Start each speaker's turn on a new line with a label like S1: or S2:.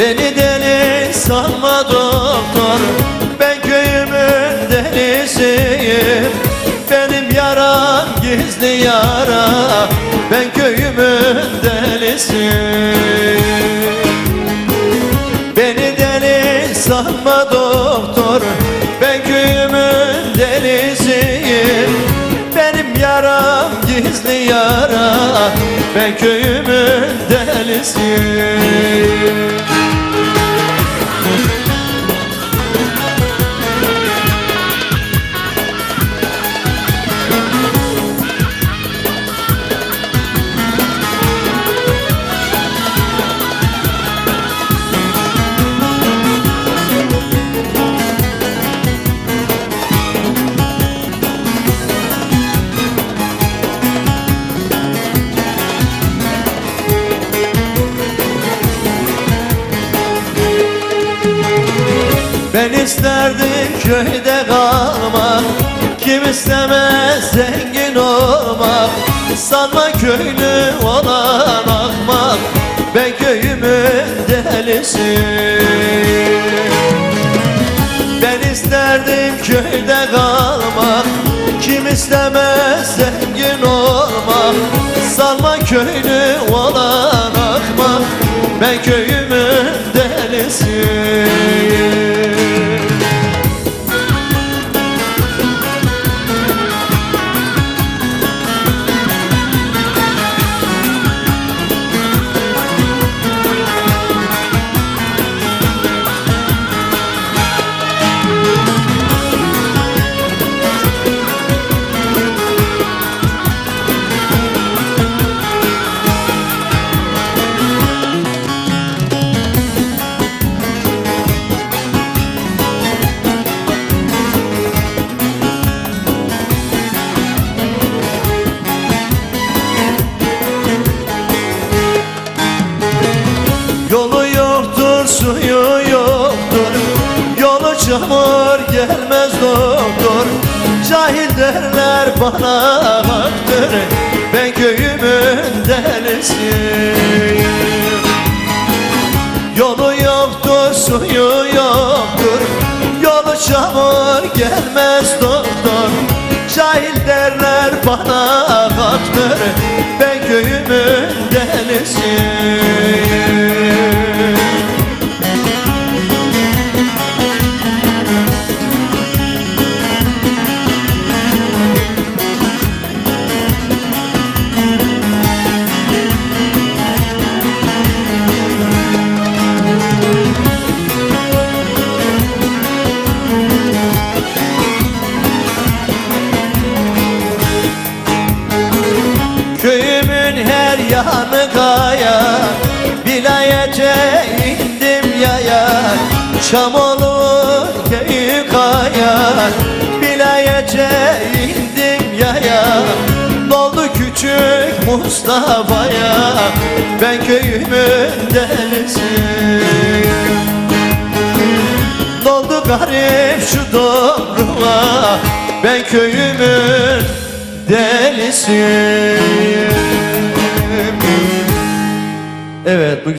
S1: Beni deli sanma doktor Ben köyümün delisiyim. Benim yaram gizli yara Ben köyümün delisiyim. Beni deli sanma doktor Ben köyümün delisiyim. Benim yaram gizli yara Ben köyümün delisiyim. Ben isterdim köyde kalmak Kim istemez zengin olmak? Sanma köylü olan akmak Ben köyümün delisi. Ben isterdim köyde kalmak Kim istemez zengin olmak? Sanma köylü olan akmak Ben köyümün delisi derler bana haktır Ben köyümün delisiyim. Yolu yoktur, suyu yoktur. Yolu çamur gelmez doktor. Cahil derler bana haktır Ben köyümün delisiyim Köyümün her yanı kaya. Vilayete indim yaya. Çamolun köyü kaya Vilayete indim yaya. Doldu küçük Mustafa'ya. Ben köyümün delisiyim Doldu garip şu doğruğa Ben köyümün delisiyim Evet bu